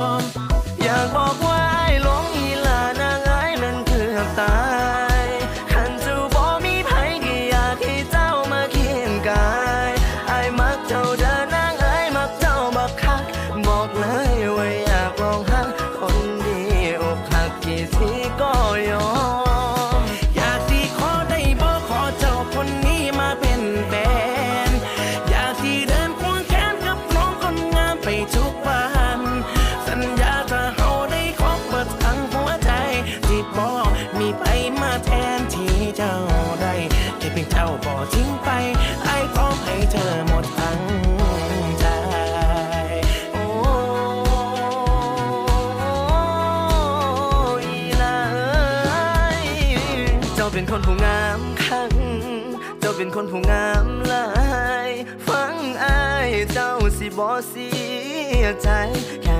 Um. บอกทิ้งไปไอ้พร้อมให้เธอหมดทั้งใจโอ้ยลายเจ้าเป็นคนผู้งามคังเจ้าเป็นคนผู้งามลายฟังไอ้เจ้าสิบ่เสียใจแค่